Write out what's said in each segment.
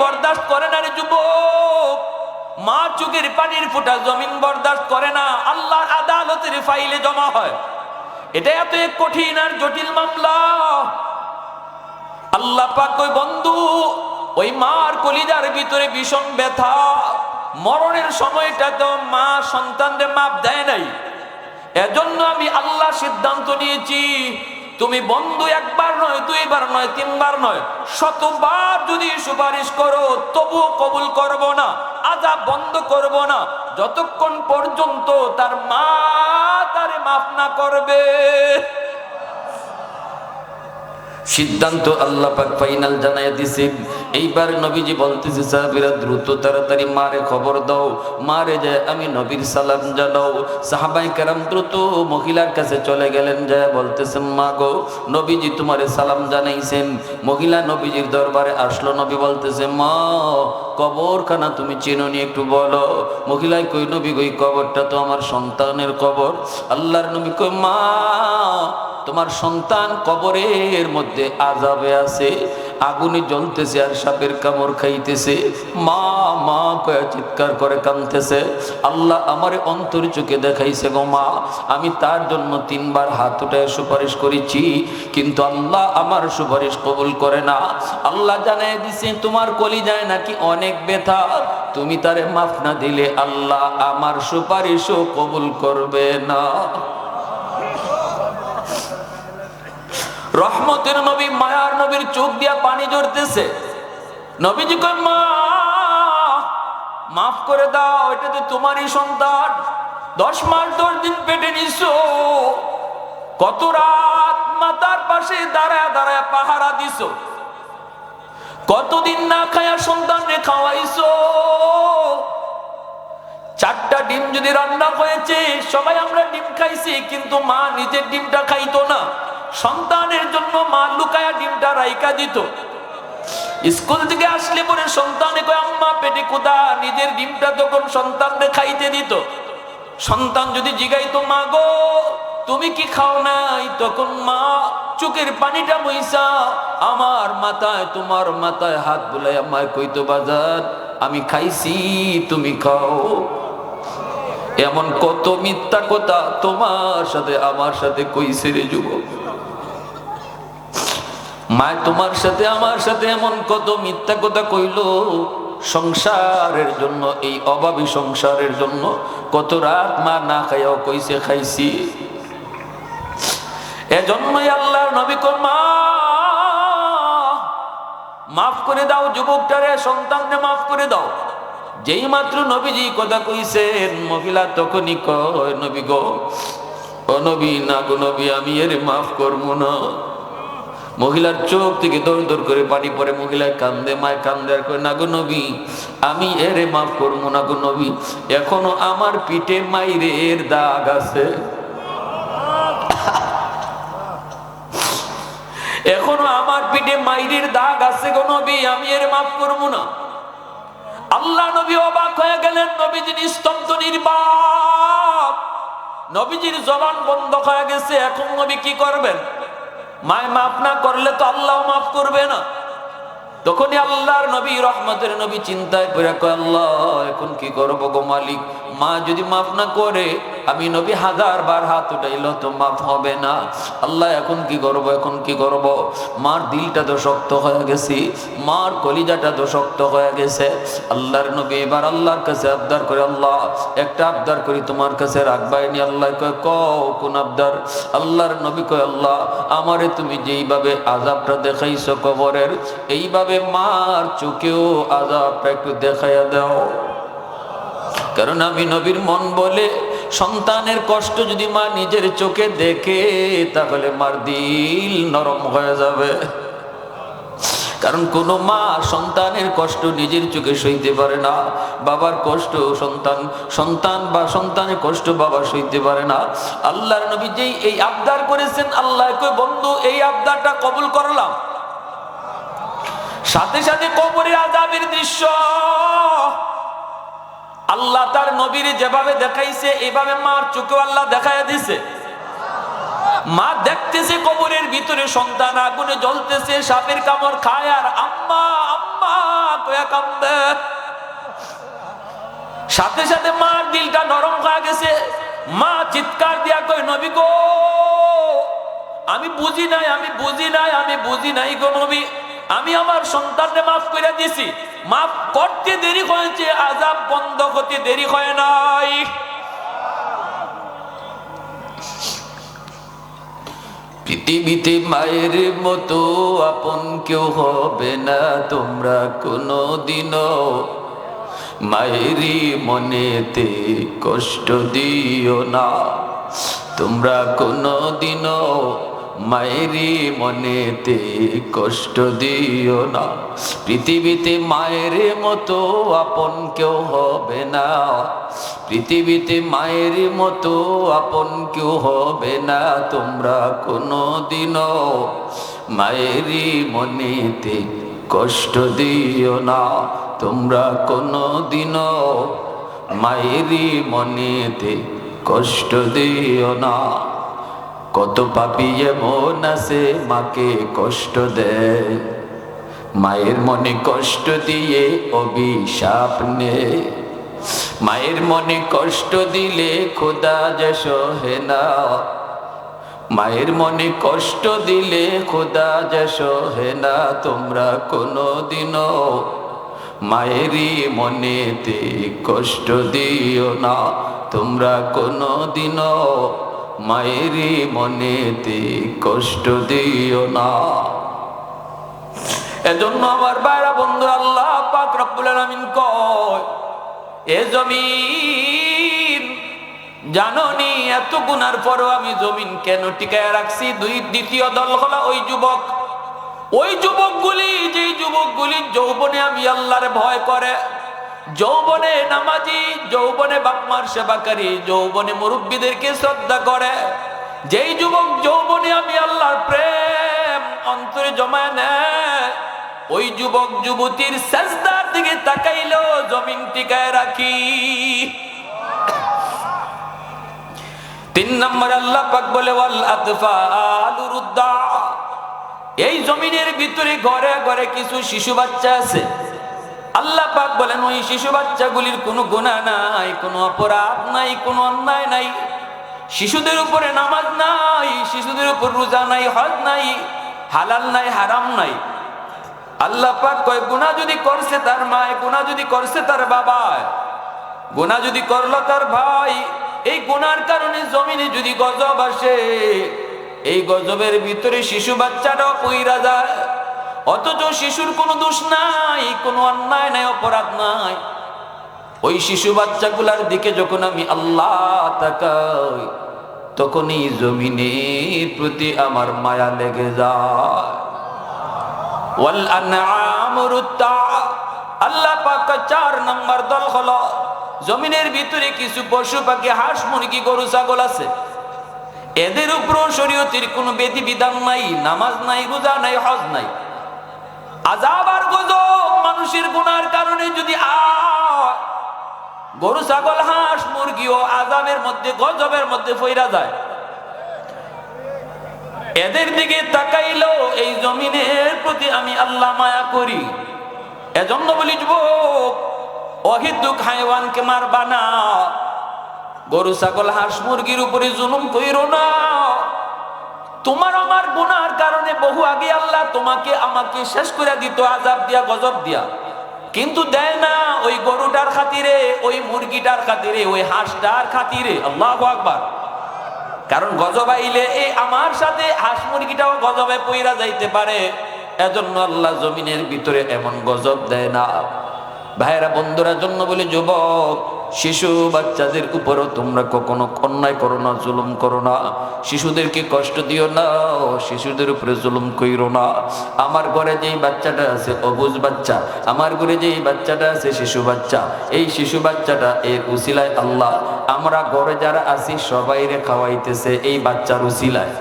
বরদাস্ত করে না রে যুবক? মা চোখের পানির ফোঁটা জমিন বরদাস্ত করে না আল্লাহ আদালতের ফাইলে জমা হয়। এটা এত কঠিন আর জটিল মামলা। আল্লাহ পাক ওই বন্ধু, ওই মার কলিজার ভিতরে ভীষণ ব্যথা। মরণের সময়টা তো মা সন্তানদের মাপ দেয় নাই। এজন্য আমি আল্লাহ সিদ্ধান্ত নিয়েছি তুমি বন্ধু একবার নয়, দুইবার নয়, তিনবার নয়, শতবার যদি সুপারিশ করো, তবুও কবুল করব না আজা বন্ধ করব না, যতক্ষণ পর্যন্ত তার মা তারে মাফ না করবে। সিদ্ধান্ত আল্লাহ পাক ফাইনাল জানাই দিছে এইবার নবীজি বলতেছে, সাহাবীরা দ্রুত তাড়াতাড়ি মারে খবর দাও। মারে যায়, আমি নবীর সালাম জানাও। সাহাবাই কেরাম দ্রুত মহিলার কাছে চলে গেলেন, যায় বলতেছেন, মা গো, নবীজি তোমারে সালাম জানাইছেন। মহিলা নবীজির দরবারে আসলো, নবী বলতেছে, মা, কবরখানা তুমি চেনো নি একটু বলো। মহিলায় কই, নবী কই কবরটা তো আমার সন্তানের কবর। আল্লাহর নবী কই, মা, তোমার সন্তান কবরের মধ্যে আজাবে আছে। আগুনে জ্বলতেছে আর সাপের কামড় খাইতেছে। মা মা কয়া চিৎকার করে কাঁদতেছে। আল্লাহ আমার অন্তর চোখে দেখাইছে গো মা, আমি তার জন্য তিনবার হাত উঠায় সুপারিশ করেছি, কিন্তু আল্লাহ আমার সুপারিশ কবুল করে না। আল্লাহ জানাই দিছে, তোমার কলি যায় নাকি অনেক ব্যথা? তুমি তারে মাফ না দিলে আল্লাহ আমার সুপারিশও কবুল করবে না। রহমতের নবী, মায়ার নবীর চোখ দিয়া পানি জড়তেছে নবীজি কয়, মা, মাফ করে দাও, এটা তো তোমারই সন্তান। দশ মাস দশ দিন পেটে নিছো। কত রাত মাতার পাশে দাঁড়ায় দাঁড়ায় পাহারা দিছো। কতদিন না খায়া সন্তান রে খাওয়াইছো। চারটা ডিম যদি রান্না হয়েছে, সবাই আমরা ডিম খাইছি, কিন্তু মা নিজের ডিমটা খাইতো না। সন্তানের জন্য মা লুকায়া ডিমটা রাইকা দিত। স্কুল থেকে আসলে পরে সন্তানে কয়, আম্মা, পেটে কোদা নিজের ডিমটা তখন সন্তানকে খাইতে দিত। সন্তান যদি জিগাইতো, মা গো, তুমি কি খাও নাই? তখন মা চোখের পানিটা মইসা, আমার মাথায়, তোমার মাথায় হাত বুলাই আমায় কইতো, বাজার, আমি খাইছি, তুমি খাও। এমন কত মিথ্যা কথা তোমার সাথে, আমার সাথে কইছে রে যুবক। মায় তোমার সাথে আমার সাথে এমন কত মিথ্যা কথা কইল? সংসারের জন্য, এই অভাবী সংসারের জন্য কত রাত মা না খাইয়াও কইছে, খাইছি। এজন্যই আল্লাহর নবী মা, মাফ করে দাও যুবকটারে, সন্তানকে মাফ করে দাও। যেই মাত্র নবীজি কথা কইছেন, মহিলা তখনই কয়, নবী গো, ও নবী, না গো নবী, আমি এর মাফ করব না। মহিলার চোখ থেকে দৌড় দৌড় করে পানি পরে মহিলার কান্দে, মায় কান্দে আর করে না গো নবী, আমি এরে মাফ করব না গো নবী, এখনও আমার পিঠে মাইরের দাগ আছে। এখনও আমার পিঠে মাইরের দাগ আছে গো নবী, আমি এর মাফ করব না। আল্লাহ নবী অবাক হয়ে গেলেন, নবীজির স্তব্ধ নির্বাক নবীজির জবান বন্ধ হয়ে গেছে, এখন নবী কি করবেন? মায় মাফ না করলে তো আল্লাহ মাফ করবে না। তখনই আল্লাহর নবী, রহমতের নবী চিন্তায় পড়ে আল্লাহ, এখন কি করব গো মালিক? মা যদি মাফ না করে আমি নবী হাজার বার হাত উঠাইল, তো মাফ হবে না। আল্লাহ এখন কি করব, এখন কি করব? মার দিলটা তো শক্ত হয়ে গেছি, মার কলিজাটা তো শক্ত হয়ে গেছে। আল্লাহর নবী এবার আল্লাহর কাছে আবদার করে, আল্লাহ, একটা আবদার করি তোমার কাছে রাখবাইনি আল্লাহ কয় কোন আবদার? আল্লাহর নবী কয়, আল্লাহ, আমারে তুমি যেইভাবে আজাবটা দেখাইছো কবরের, এইভাবে মার চোখেও আজাবটা একটু দেখাইয়া দাও। কারণ আমি নবীর মন বলে সন্তানের কষ্ট যদি মা নিজের চোখে দেখে, তাহলে মার দিল নরম হয়ে যাবে। কারণ কোনো মা সন্তানের কষ্ট নিজের চোখে সইতে পারে না, বাবার কষ্ট সন্তান সন্তান বা সন্তানের কষ্ট বাবা সইতে পারে না। আল্লাহর নবী যেই এই আবদার করেছেন, আল্লাহ কই বন্ধু, এই আবদারটা কবুল করলাম। সাথে সাথে কবরের আজাবের দৃশ্য। আল্লাহ তার নবীর যেভাবে দেখাইছে, এভাবে মার চোখে আল্লাহ দেখাইয়া দিছে। মা দেখতেছে কবরের ভিতরে সন্তান, আগুনে জ্বলতেছে, সাপের কামড় খায়, আর আম্মা আম্মা, কয়া কান্দে। সাথে সাথে মার দিলটা নরম হয়ে গেছে। মা চিৎকার দিয়া কই নবী গো, আমি বুঝি নাই, আমি বুঝি নাই, আমি বুঝি নাই গো নবী। আমি আমার সন্তানকে মাফ করে দিছি। মাফ করতে দেরি হয়েছে আজাব বন্ধ করতে দেরি হয় নাই। পৃথিবীতে মায়ের মতো আপন কেউ হবে না, তোমরা কোনো দিনও মায়েরই মনেতে কষ্ট দিও না। তোমরা কোনো দিনও মায়েরই মনেতে কষ্ট দিও না। পৃথিবীতে মায়ের মতো আপন কেউ হবে না। পৃথিবীতে মায়ের মতো আপন কেউ হবে না তোমরা কোনো দিনও মায়েরই মনেতে কষ্ট দিও না তোমরা কোনো দিনও মায়েরই মনেতে কষ্ট দিও না। কত পাপি এমন আছে মাকে কষ্ট দেয়। মায়ের মনে কষ্ট দিয়ে অভিশাপ নে মায়ের মনে কষ্ট দিলে খোদা যে সহে না। মায়ের মনে কষ্ট দিলে খোদা যে সহে না তোমরা কোনো দিনও মায়েরই মনেতে কষ্ট দিও না তোমরা কোনো দিনও মায়েরই মনেতে কষ্ট দিও না। এজন্য আমার বাইরা বন্ধু আল্লাহ পাক রব্বুল আলামিন কয়, এ জমিন জাননি এত গুনার পরও আমি জমিন কেন টিকায় রাখছি? দুই দ্বিতীয় দল হলো ওই যুবক। ওই যুবকগুলি, যেই যুবকগুলি যৌবনে আমি আল্লাহর ভয় করে যৌবনে নামাজি, যৌবনে বাপমার সেবাকারী যৌবনে মুরব্বীদেরকে শ্রদ্ধা করে। যেই যুবক যৌবনে আমি আল্লাহর প্রেম অন্তরে জমায় নেয়, ওই যুবক যুবতীর সাজদার দিকে তাকাইলো জমিন টিকায় রাখি। তিন নম্বর আল্লাহ পাক বলে, ওয়াল আতফালুরুদ্দা এই জমিনের ভিতরে ঘরে ঘরে কিছু শিশু বাচ্চা আছে। আল্লাহ পাক বলেন, ওই শিশু বাচ্চাগুলির কোনো গুণা নাই, কোনো অপরাধ নাই, কোনো অন্যায় নাই। শিশুদের উপরে নামাজ নাই, শিশুদের উপর রোজা নাই, হজ নাই, হালাল নাই, হারাম নাই। আল্লাহ পাক কয় গুণা যদি করছে তার মায় গুণা যদি করছে তার বাবা গুণা যদি করল তার ভাই, এই গুণার কারণে জমিনে যদি গজব আসে, এই গজবের ভিতরে শিশু বাচ্চাটাও পইরা যায়। অথচ শিশুর কোনো দোষ নাই, কোনো অন্যায় নাই, অপরাধ নাই। ওই শিশু বাচ্চাগুলার দিকে যখন আমি আল্লাহ তাকাই তখন এই জমিনের প্রতি আমার মায়া লেগে যায়। আল্লাহ পাক চার নাম্বার দল হলো, জমিনের ভিতরে কিছু পশু পাখি, হাঁস, মুরগি, গরু, ছাগল আছে। এদের উপর শরীয়তের কোনো বেদি বিধান নাই, নামাজ নাই, রোজা নাই, হজ নাই। আজাব আর মানুষের গুনার কারণে যদি গরু, ছাগল, হাঁস মুরগি ও আজাবের মধ্যে, গজবের মধ্যে ফইরা যায়। এদের দিকে তাকাইলো এই জমিনের প্রতি আমি আল্লাহ মায়া করি। এজন্য বলি, যুবক অহিদুক হাইওয়ানকে মারবা না। গরু, ছাগল, হাঁস, মুরগির উপরে জুলুম কইরো না। তোমার আমার গুনার কারণে বহু আগে আল্লাহ তোমাকে আমাকে শেষ করে দিত আজাব দিয়া, গজব দিয়া। কিন্তু দেয় না, ওই গরুটার খাতিরে, ওই মুরগিটার খাতিরে, ওই হাঁসটার খাতিরে। আল্লাহ আকবার। কারণ গজব আইলে এই আমার সাথে হাঁস মুরগিটাও গজবে পইরা যাইতে পারে। এজন্য আল্লাহ জমিনের ভিতরে এমন গজব দেয় না। ভাইরা বন্ধুরা, জন্য বলে, যুবক, শিশু বাচ্চাদের উপরও তোমরা কখনো অন্যায় করো না, জুলুম করো না। শিশুদেরকে কষ্ট দিও না, শিশুদের উপরে জুলুম কইরো না। আমার ঘরে যেই বাচ্চাটা আছে, অবুজ বাচ্চা, আমার ঘরে যেই বাচ্চাটা আছে, শিশু বাচ্চা, এই শিশু বাচ্চাটা এর উসিলায় আল্লাহ। আমরা ঘরে যারা আছি সবাইরে খাওয়াইতেছে এই বাচ্চার উসিলায়।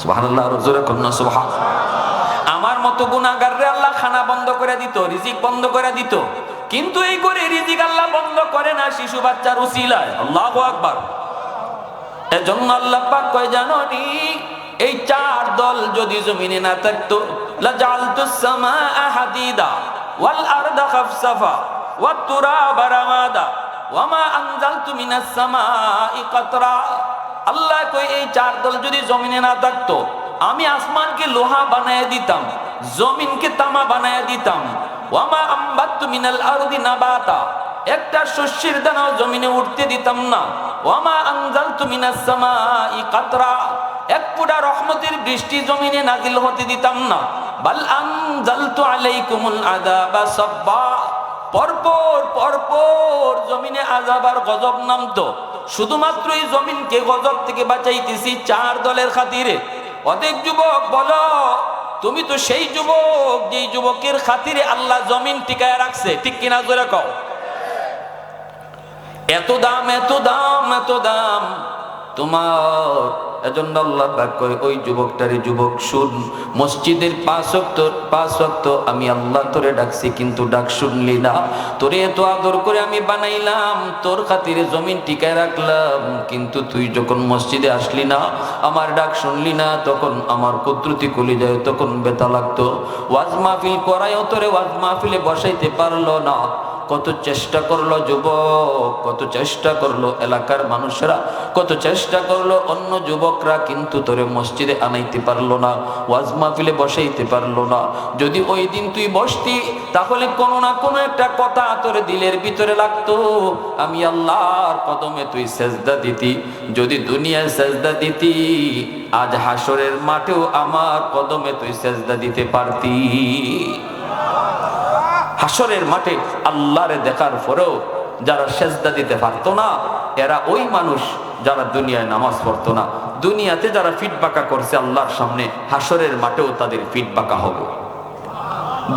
সুবহান। আমার মতো গুনাহগাররে আল্লাহ খানা বন্ধ করে দিত, রিজিক বন্ধ করে দিত। কিন্তু এই করে রিজিক আল্লাহ বন্ধ করে না, শিশু বাচ্চার উসিলায়। আল্লাহু আকবার। এজন্য আল্লাহ পাক কয়, জানো নি, এই চার দল যদি জমিনে না থাকতো সামা ওয়াল আরদা খাফসাফা ওয়াত তুরাবা রামাদা আনজালতু মিনাস সামাই কাতরা। আল্লাহ এই চার দল যদি জমিনে না থাকতো, আমি আসমানকে লোহা বানায় দিতাম জমিনকে তামা বানায় দিতাম। ওয়ামা আম্বাত্তু মিনাল আরদি নাবাতা। একটা শস্যের দানাও জমিনে উঠতে দিতাম না। ওয়ামা আনজালতু মিনাস সামাই কাতরা। এক ফুটা রহমতের বৃষ্টি জমিনে নাজিল হতে দিতাম না। বাল আনজালতু আলাইকুমুল আযাবা সাব্বা। পরপর পরপর জমিনে আজাবার গজব নামতো। শুধুমাত্র এই জমিনকে গজব থেকে বাঁচাইতেছি চার দলের খাতিরে। অনেক যুবক, বলো তুমি তো সেই যুবক যে যুবকের খাতিরে আল্লাহ জমিন টিকায় রাখছে। ঠিক কিনা জোরে কও? এত দাম এত দাম এত দাম তোমার এজন্য আল্লাহ পাক কয়, ওই যুবকটারে যুবক, শুন, মসজিদের পাঁচ ওয়াক্ত, পাঁচ আমি আল্লাহ তোরে ডাকছি, কিন্তু ডাক শুনলি না। তোরে এত আদর করে আমি বানাইলাম, তোর খাতিরে জমিন টিকায় রাখলাম, কিন্তু তুই যখন মসজিদে আসলি না, আমার ডাক শুনলি না, তখন আমার কুদরতি কলি যায় তখন বেতা লাগতো। ওয়াজ মাহফিল করায়ও তোরে ওয়াজ মাহফিলে বসাইতে পারল না। কত চেষ্টা করল যুবক, কত চেষ্টা করল এলাকার মানুষরা, কত চেষ্টা করল অন্য যুবকরা, কিন্তু তোরে মসজিদে আনাইতে পারল না, ওয়াজ মাহফিলে বসাইতে পারল না। যদি ওই দিন তুই বসতি, তাহলে কোনো না কোনো একটা কথা তোর দিলের ভিতরে লাগতো, আমি আল্লাহর কদমে তুই সেজদা দিতি, যদি দুনিয়ায় সেজদা দিতি, আজ হাসরের মাঠেও আমার কদমে তুই সেজদা দিতে পারতি। হাসরের মাঠে আল্লাহরে দেখার পরেও যারা সেজদা দিতে পারতো না, এরা ওই মানুষ যারা দুনিয়ায় নামাজ পড়তো না। দুনিয়াতে যারা ফিট বাঁকা করছে আল্লাহর সামনে, হাসরের মাঠেও তাদের ফিট হবে।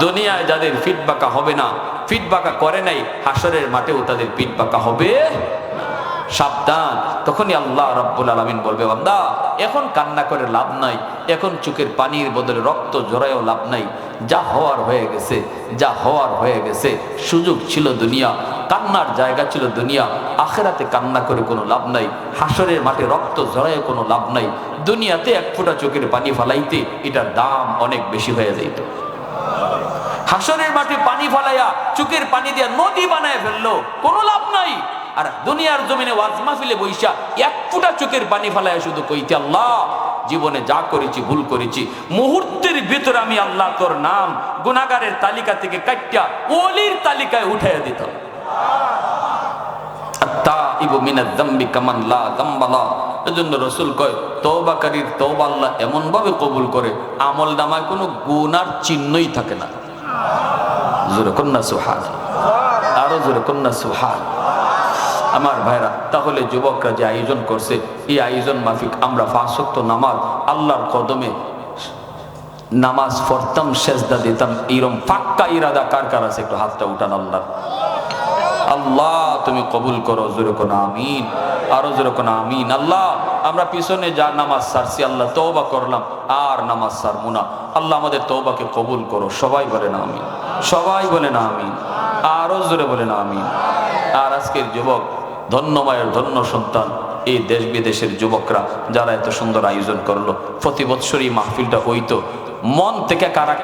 দুনিয়ায় যাদের ফিট বাঁকা হবে না ফিট বাঁকা করে নাই, হাসরের মাঠেও তাদের পিঠ হবে। সাবধান। তখনই আল্লাহ রব্বুল আলমিন বলবে, বান্দা, এখন কান্না করে লাভ নাই, এখন চোখের পানির বদলে রক্ত জড়ায়ও লাভ নাই। যা হওয়ার হয়ে গেছে, যা হওয়ার হয়ে গেছে, সুযোগ ছিল দুনিয়া, কান্নার জায়গা ছিল দুনিয়া, আখেরাতে কান্না করে কোনো লাভ নাই, হাসরের মাঠে রক্ত জড়ায় কোনো লাভ নাই, দুনিয়াতে এক ফোঁটা চোখের পানি ফালাইতে এটার দাম অনেক বেশি হয়ে যাইত। হাসরের মাঠে পানি ফালাইয়া চোখের পানি দিয়া নদী বানায় ফেলল, কোনো লাভ নাই। আর দুনিয়ার জমিনে ওয়াজ মাহফিলে বৈশা এক ফুটা চোখের পানি ফালাইয়া শুধু কইতে আল্লাহ, জীবনে যা করেছি, ভুল করেছি, মুহূর্তের ভিতরে আমি আল্লাহ তোর নাম গুনাগারের তালিকা থেকে কাটিয়া ওলির তালিকায় উঠাইয়া তওবা আল্লাহ এমন কবুল করে, আমল নামায় কোনো গুনার চিহ্নই থাকে না। জোরে কন্যা সুহান আরও জোরে কন্যা সুহান আমার ভাইরা, তাহলে যুবকরা যে আয়োজন করছে, এই আয়োজন মাফিক, আমরা ফাঁসক্ত নামাজ, আল্লাহর কদমে নামাজ পড়তাম, সেজদা দিতাম এইরকম ফাক্কা ইরাদা কার কার আছে? একটু হাতটা উঠান আল্লাহ আল্লাহ, তুমি কবুল করো, জোরে কোন আমিন, আরও জোরে কোন আমিন। আল্লাহ, আমরা পিছনে যা নামাজ সারছি, আল্লাহ তওবা করলাম, আর নামাজ সারবো না। আল্লাহ আমাদের তওবাকে কবুল করো, সবাই বলে না আমিন, সবাই বলে না আমিন, আরও জোরে বলে না আমিন। আর আজকের যুবক ধন্য মায়ের ধন্য সন্তান। এই দেশ বিদেশের যুবকরা যারা এত সুন্দর আয়োজন করল, প্রতি বৎসরই মাহফিলটা হইতো। মন থেকে কারা